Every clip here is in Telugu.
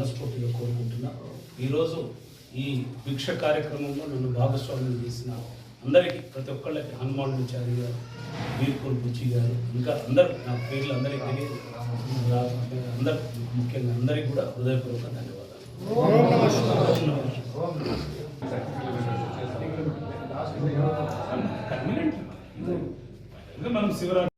మనస్ఫూర్తిగా కోరుకుంటున్నా. ఈరోజు ఈ భిక్ష కార్యక్రమంలో నన్ను భాగస్వామ్యం చేసిన అందరికీ ప్రతి ఒక్కళ్ళకి హనుమాన్ చారి గారు వీర్పూర్ బుచ్చి గారు ఇంకా అందరూ నా పేర్లు అందరికీ తెలియదు. అందరు ముఖ్యంగా అందరికీ కూడా హృదయపూర్వక ధన్యవాదాలు. మనం శివరాత్రి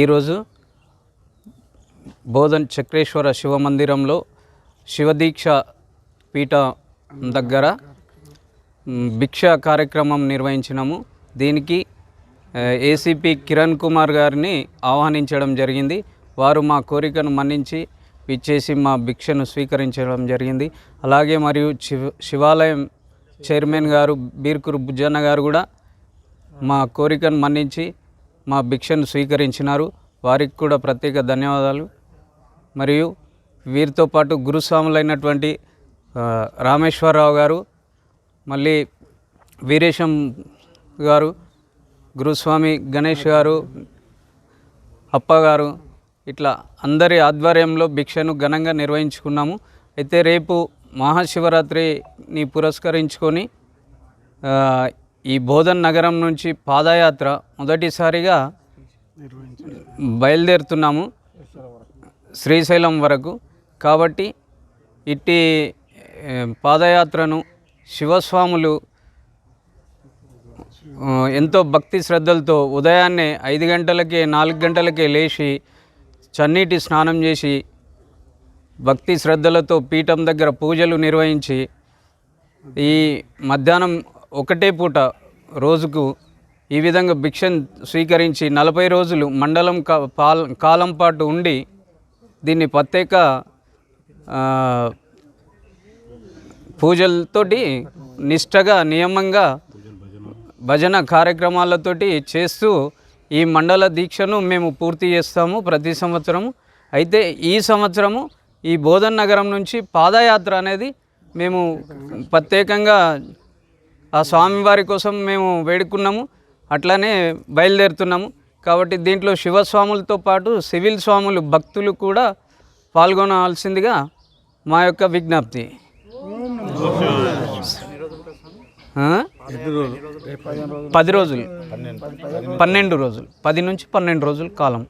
ఈరోజు బోధన్ చక్రేశ్వర శివ మందిరంలో శివదీక్ష పీఠ దగ్గర భిక్ష కార్యక్రమం నిర్వహించినాము. దీనికి ఏసీపీ కిరణ్ కుమార్ గారిని ఆహ్వానించడం జరిగింది. వారు మా కోరికను మన్నించి ఇచ్చేసి మా భిక్షను స్వీకరించడం జరిగింది. అలాగే మరియు శివ శివాలయం చైర్మన్ గారు బీర్కూరు బుజ్జన్న గారు కూడా మా కోరికను మన్నించి మా భిక్షను స్వీకరించినారు. వారికి కూడా ప్రత్యేక ధన్యవాదాలు. మరియు వీరితో పాటు గురుస్వాములైనటువంటి రామేశ్వరరావు గారు మళ్ళీ వీరేశం గారు గురుస్వామి గణేష్ గారు అప్ప గారు ఇట్లా అందరి ఆధ్వర్యంలో భిక్షను ఘనంగా నిర్వహించుకున్నాము. అయితే రేపు మహాశివరాత్రిని పురస్కరించుకొని ఈ బోధన్ నగరం నుంచి పాదయాత్ర మొదటిసారిగా బయలుదేరుతున్నాము. శ్రీశైలం వరకు. కాబట్టి ఇట్టి పాదయాత్రను శివస్వాములు ఎంతో భక్తి శ్రద్ధలతో ఉదయాన్నే ఐదు గంటలకే నాలుగు గంటలకే లేచి చన్నీటి స్నానం చేసి భక్తి శ్రద్ధలతో పీఠం దగ్గర పూజలు నిర్వహించి ఈ మధ్యాహ్నం ఒకటే పూట రోజుకు ఈ విధంగా భిక్షను స్వీకరించి నలభై రోజులు మండలం కాలం పాటు ఉండి దీన్ని ప్రత్యేక పూజలతోటి నిష్టగా నియమంగా భజన కార్యక్రమాలతోటి చేస్తూ ఈ మండల దీక్షను మేము పూర్తి చేస్తాము ప్రతి సంవత్సరము. అయితే ఈ సంవత్సరము ఈ బోధన్ నగరం నుంచి పాదయాత్ర అనేది మేము ప్రత్యేకంగా ఆ స్వామివారి కోసం మేము వేడుకున్నాము. అట్లానే బయలుదేరుతున్నాము. కాబట్టి దీంట్లో శివస్వాములతో పాటు సివిల్ స్వాములు భక్తులు కూడా పాల్గొనవలసిందిగా మా యొక్క విజ్ఞప్తి. పది రోజులు. పన్నెండు రోజులు. పది నుంచి పన్నెండు రోజులు కాలం.